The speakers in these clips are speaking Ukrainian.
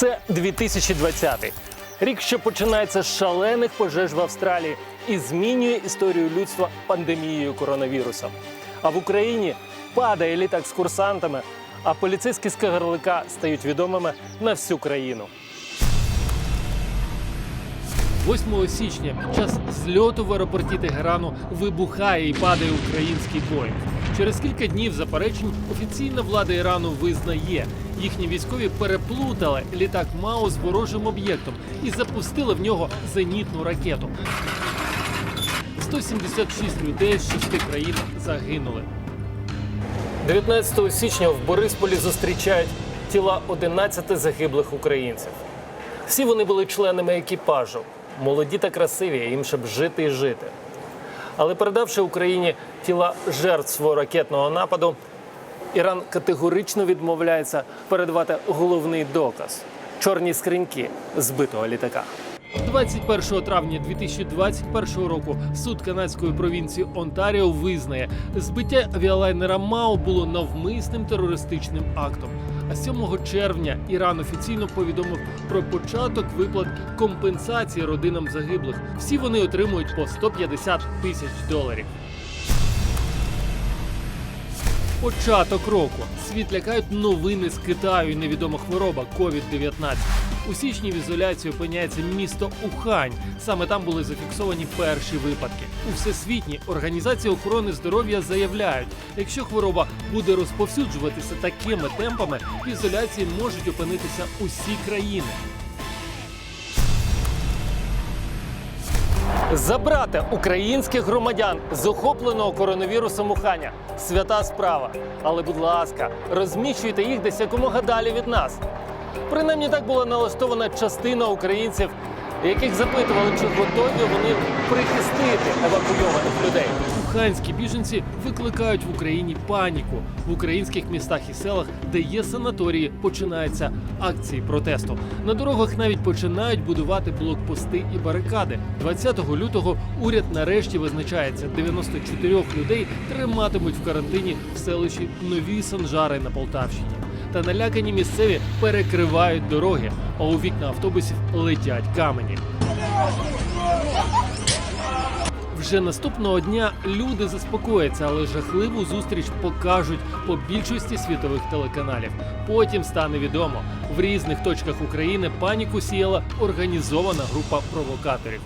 Це 2020 рік, що починається з шалених пожеж в Австралії і змінює історію людства пандемією коронавірусу. А в Україні падає літак з курсантами, а поліцейські з Кагарлика стають відомими на всю країну. 8 січня під час зльоту в аеропорті Тегерану вибухає і падає український Боїнг. Через кілька днів заперечень офіційна влада Ірану визнає, їхні військові переплутали літак МАУ з ворожим об'єктом і запустили в нього зенітну ракету. 176 людей з шести країн загинули. 19 січня в Борисполі зустрічають тіла 11 загиблих українців. Всі вони були членами екіпажу, молоді та красиві, їм щоб жити і жити. Але передавши Україні тіла жертв свого ракетного нападу, Іран категорично відмовляється передавати головний доказ чорні скриньки збитого літака. 21 травня 2021 року суд канадської провінції Онтаріо визнає, збиття авіалайнера МАО було навмисним терористичним актом. А 7 червня Іран офіційно повідомив про початок виплат компенсації родинам загиблих. Всі вони отримують по 150 тисяч доларів. Початок року світ лякають новини з Китаю і невідома хвороба COVID-19. У січні в ізоляції опиняється місто Ухань. Саме там були зафіксовані перші випадки. У всесвітній організації охорони здоров'я заявляють, якщо хвороба буде розповсюджуватися такими темпами, в ізоляції можуть опинитися усі країни. Забрати українських громадян з охопленого коронавірусом Уханя свята справа. Але, будь ласка, розміщуйте їх десь якомога далі від нас. Принаймні так була налаштована частина українців, яких запитували, чи готові вони прихистити евакуйованих людей. Уханські біженці викликають в Україні паніку. В українських містах і селах, де є санаторії, починаються акції протесту. На дорогах навіть починають будувати блокпости і барикади. 20 лютого уряд нарешті визначається 94 людей триматимуть в карантині в селищі Нові Санжари на Полтавщині. Та налякані місцеві перекривають дороги, а у вікна автобусів летять камені. Вже наступного дня люди заспокояться, але жахливу зустріч покажуть по більшості світових телеканалів. Потім стане відомо, в різних точках України паніку сіяла організована група провокаторів.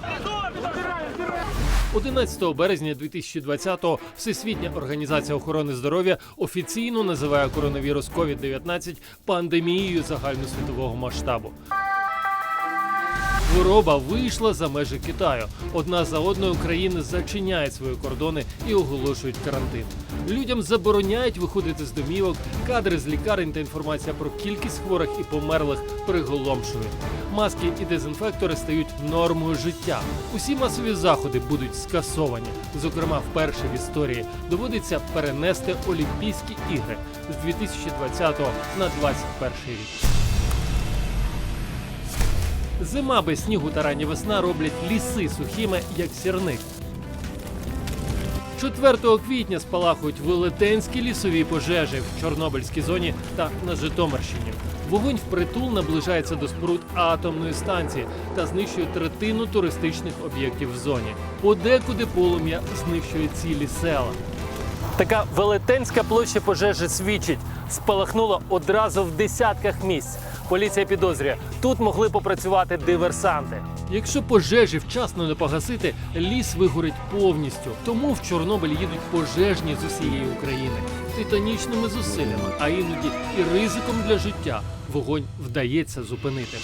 11 березня 2020-го Всесвітня організація охорони здоров'я офіційно називає коронавірус COVID-19 пандемією загальносвітового масштабу. Хвороба вийшла за межі Китаю. Одна за одною країни зачиняють свої кордони і оголошують карантин. Людям забороняють виходити з домівок, кадри з лікарень та інформація про кількість хворих і померлих приголомшують. Маски і дезінфектори стають нормою життя. Усі масові заходи будуть скасовані. Зокрема, вперше в історії доводиться перенести Олімпійські ігри з 2020 на 2021 рік. Зима без снігу та рання весна роблять ліси сухими, як сірник. 4 квітня спалахують велетенські лісові пожежі в Чорнобильській зоні та на Житомирщині. Вогонь впритул наближається до споруд атомної станції та знищує третину туристичних об'єктів в зоні. Подекуди полум'я знищує цілі села. Така велетенська площа пожежі свідчить, спалахнуло одразу в десятках місць. Поліція підозрює, тут могли попрацювати диверсанти. Якщо пожежі вчасно не погасити, ліс вигорить повністю. Тому в Чорнобиль їдуть пожежні з усієї України титанічними зусиллями, а іноді і ризиком для життя вогонь вдається зупинити.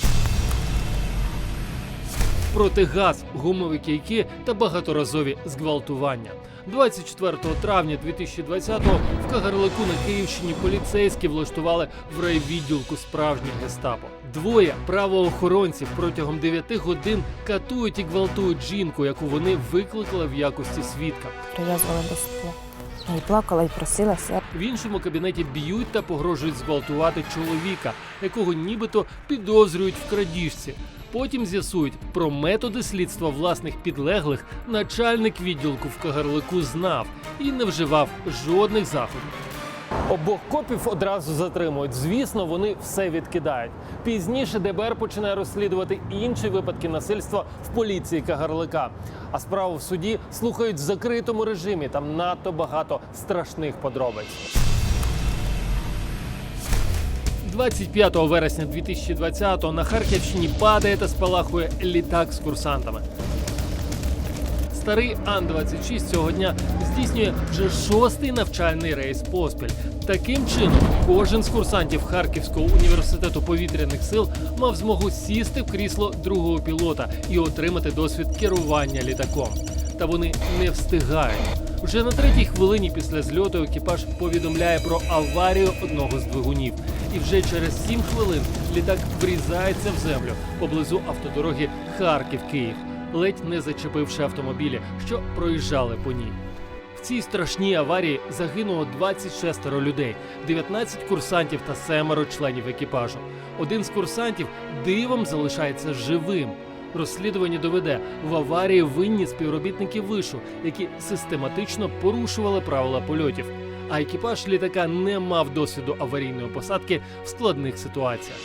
Протигаз, гумові кійки та багаторазові зґвалтування. 24 травня 2020-го в Кагарлику на Київщині поліцейські влаштували в райвідділку справжнє гестапо. Двоє правоохоронців протягом 9 годин катують і гвалтують жінку, яку вони викликали в якості свідка. прив'язувала до стула. І плакала, і просилася. В іншому кабінеті б'ють та погрожують зґвалтувати чоловіка, якого нібито підозрюють в крадіжці. Потім з'ясують про методи слідства власних підлеглих. Начальник відділку в Кагарлику знав і не вживав жодних заходів. Обох копів одразу затримують. Звісно, вони все відкидають. Пізніше ДБР починає розслідувати інші випадки насильства в поліції Кагарлика. А справу в суді слухають в закритому режимі. Там надто багато страшних подробиць. 25 вересня 2020-го на Харківщині падає та спалахує літак з курсантами. Старий Ан-26 цього дня здійснює вже шостий навчальний рейс поспіль. Таким чином, кожен з курсантів Харківського університету повітряних сил мав змогу сісти в крісло другого пілота і отримати досвід керування літаком. Та вони не встигають. Вже на третій хвилині після зльоту екіпаж повідомляє про аварію одного з двигунів. І вже через сім хвилин літак врізається в землю поблизу автодороги Харків-Київ ледь не зачепивши автомобілі, що проїжджали по ній. В цій страшній аварії загинуло 26 людей, 19 курсантів та семеро членів екіпажу. Один з курсантів дивом залишається живим. Розслідування доведе в аварії винні співробітники вишу, які систематично порушували правила польотів. А екіпаж літака не мав досвіду аварійної посадки в складних ситуаціях.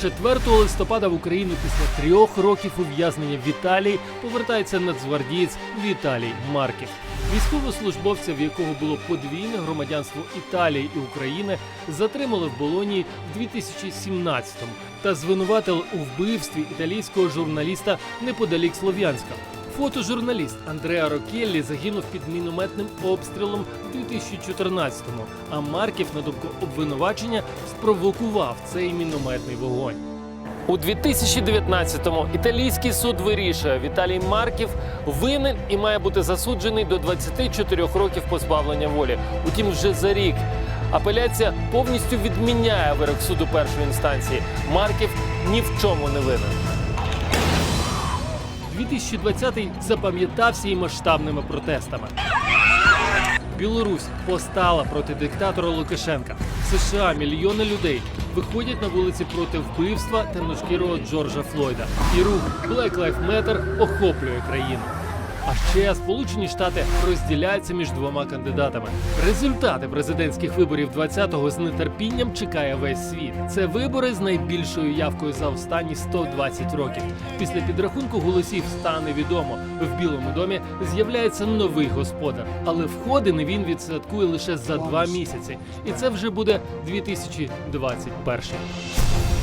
4 листопада в Україну після трьох років ув'язнення в Італії повертається нацгвардієць Віталій Марків. Військовослужбовця, в якого було подвійне громадянство Італії і України, затримали в Болонії в 2017-му та звинуватили у вбивстві італійського журналіста неподалік Слов'янська. Фотожурналіст Андреа Рокеллі загинув під мінометним обстрілом у 2014-му, а Марків, на думку обвинувачення, спровокував цей мінометний вогонь. У 2019-му італійський суд вирішує, Віталій Марків винен і має бути засуджений до 24 років позбавлення волі. Утім, вже за рік апеляція повністю відміняє вирок суду першої інстанції. Марків ні в чому не винен. 2020-й запам'ятався і масштабними протестами. Білорусь постала проти диктатора Лукашенка. США мільйони людей виходять на вулиці проти вбивства темношкірого Джорджа Флойда. І рух Black Lives Matter охоплює країну. А ще Сполучені Штати розділяються між двома кандидатами. Результати президентських виборів 20-го з нетерпінням чекає весь світ. Це вибори з найбільшою явкою за останні 120 років. Після підрахунку голосів стане відомо. В Білому домі з'являється новий господар, але входини він відсвяткує лише за два місяці, і це вже буде 2021.